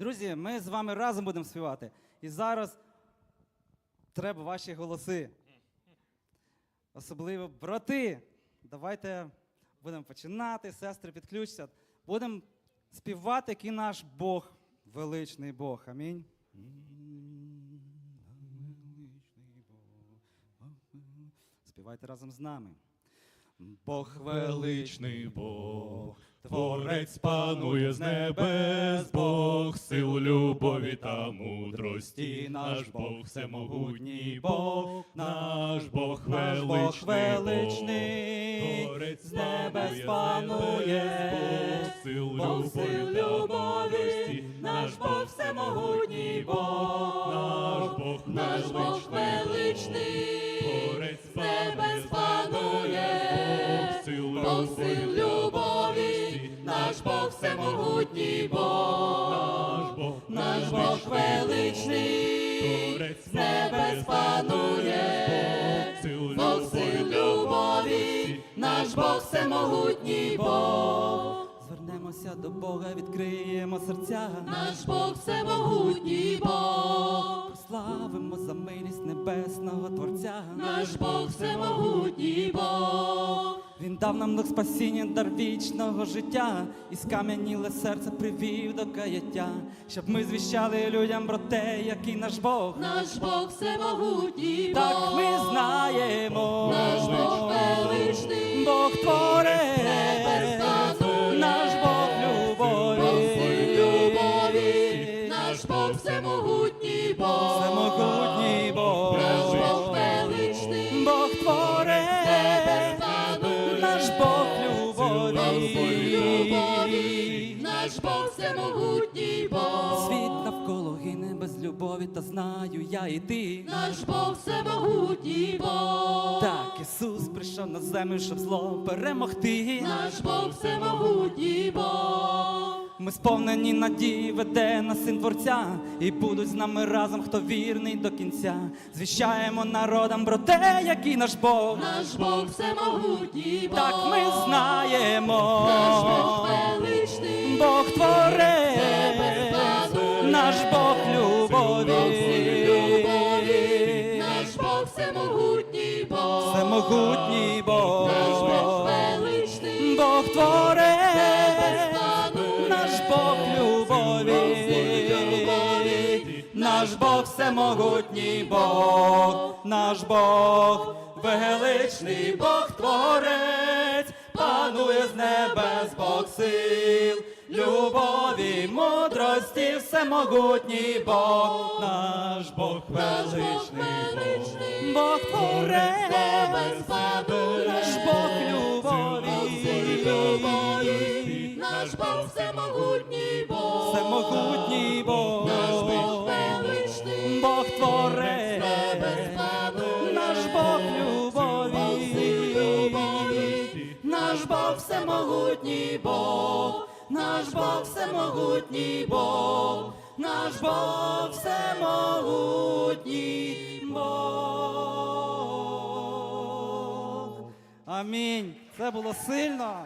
Друзі, ми з вами разом будемо співати. І зараз треба ваші голоси. Особливо брати. Давайте будемо починати, сестри, підключаться. Будемо співати, який наш Бог, величний Бог. Амінь. Співайте разом з нами. Бог Величний Бог, Творець панує з небес, Бог, сил любові та мудрості, наш Бог, всемогутній Бог, наш Бог Наш Бог величний, Бог, величний, Творець з небес панує. Бог, сил любові та мудрості, наш Бог всемогутній Бог, наш Бог Наш Бог величний, Творець з небес панує, Бог сил любові, наш Бог всемогутній Бог, наш Бог, наш Бог величний, з небес панує, Бог сил любові, наш Бог всемогутній Бог, Звернемося до Бога, відкриємо серця. наш Бог всемогутній Бог, Славимо за милість небесного Творця. наш Бог всемогутній дав нам дух спасіння, дар вічного життя, і скам'яніле серце привів до каяття, щоб ми звіщали людям про те, який наш Бог. Наш Бог всемогутній Бог, Так ми знаємо, наш Бог всемогутній Бог, Світ навколо гине без любові, та знаю я і ти. наш Бог всемогутній Бог, Так, Ісус прийшов на землю, щоб зло перемогти. наш Бог всемогутній Бог. Ми сповнені надії, веде нас син творця, і будуть з нами разом, хто вірний до кінця. Звіщаємо народам про те, який наш Бог. Наш Бог всемогутній Бог, Так ми знаємо, Бог, всемогутній Бог, Бог творець, наш Бог любові, наш Бог всемогутній Бог, наш Бог величний. Бог творець, панує з небес Бог сил, любові, мудрості, всемогутній Бог, наш Бог наш Бог величний величний, Бог творець, наш Бог любові, наш Бог всемогутній Бог, всемогутній Бог, наш Бог величний, Бог творець, наш Бог любові, наш Бог всемогутній Бог, наш Бог всемогутній Бог, наш Бог всемогутній Амінь. Це було сильно.